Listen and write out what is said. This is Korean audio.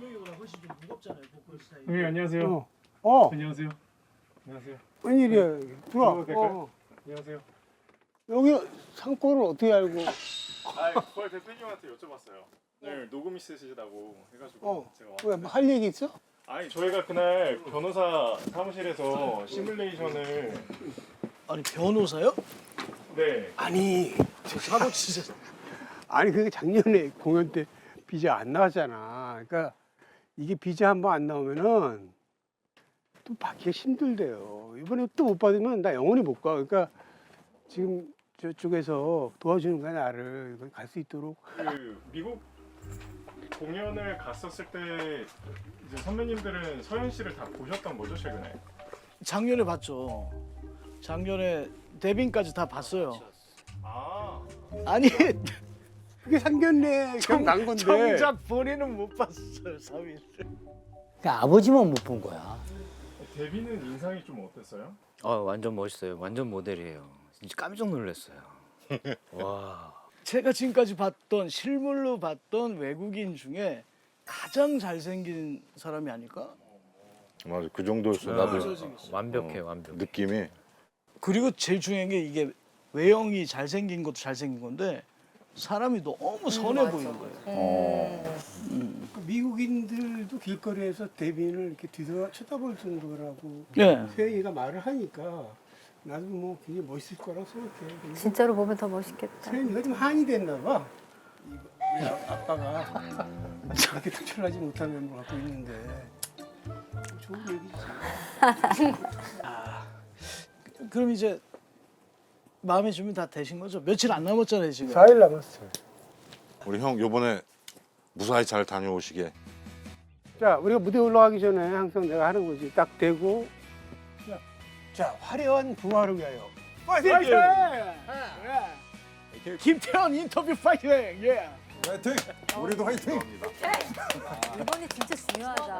준영이보다 훨씬 좀 무겁잖아요 보컬 스타일. 형님 안녕하세요. 어. 어, 안녕하세요. 안녕하세요. 웬일이야. 들어와. 들어가도 될까요? 어. 안녕하세요. 여기 상권을 어떻게 알고? 아, 그걸 대표님한테 여쭤봤어요. 오늘 녹음 있으시다고 해가지고 어. 제가 왜, 왔는데. 뭐할 얘기 있어? 아니 저희가 그날 변호사 사무실에서 시뮬레이션을 아니 변호사요? 네 아니 사고 치셨. 아니, 그게 작년에 공연 때 비자 안 나왔잖아. 그러니까 이게 비자 한번 안 나오면은 또 받기가 힘들대요. 이번에 또 못 받으면 나 영원히 못 가. 그러니까 지금 저쪽에서 도와주는 거야, 나를. 갈 수 있도록. 그 미국 공연을 갔었을 때 이제 선배님들은 서현 씨를 다 보셨던 거죠 최근에? 작년에 봤죠. 작년에 데뷔까지 다 봤어요. 아 아니 그게 상견례 정- 난 건데. 정작 본인은 못 봤어요 3일. 그러니까 아버지만 못 본 거야. 데뷔는 인상이 좀 어땠어요? 아 완전 멋있어요. 완전 모델이에요. 진짜 깜짝 놀랐어요. 와. 제가 지금까지 봤던 실물로 봤던 외국인 중에 가장 잘생긴 사람이 아닐까? 맞아 그 정도였어 나도 잘생겼어요. 완벽해 어. 완벽해. 느낌이 그리고 제일 중요한 게 이게 외형이 잘생긴 것도 잘생긴 건데 사람이 너무 선해 보이는 거예요. 어. 그 미국인들도 길거리에서 데뷔를 이렇게 뒤돌아 쳐다볼 정도라고 네. 세영이가 말을 하니까 나도 뭐 굉장히 멋있을 거라고 생각해. 근데 진짜로 보면 더 멋있겠다. 세영이가 좀 한이 됐나 봐. 이- 우리 아- 아빠가 그렇게 특출나지 못한 면모 갖고 있는데 좋은 얘기지. 그럼 이제 마음의 준비 다 되신 거죠? 며칠 안 남았잖아요 지금. 4일 남았어. 우리 형 요번에 무사히 잘 다녀오시게 자, 우리가 무대 올라가기 전에 항상 내가 하는 거지. 딱 대고 자, 자 화려한 부활을 위하여. 파이팅! 김태현 인터뷰 파이팅! 예. 이번이 진짜 중요하다.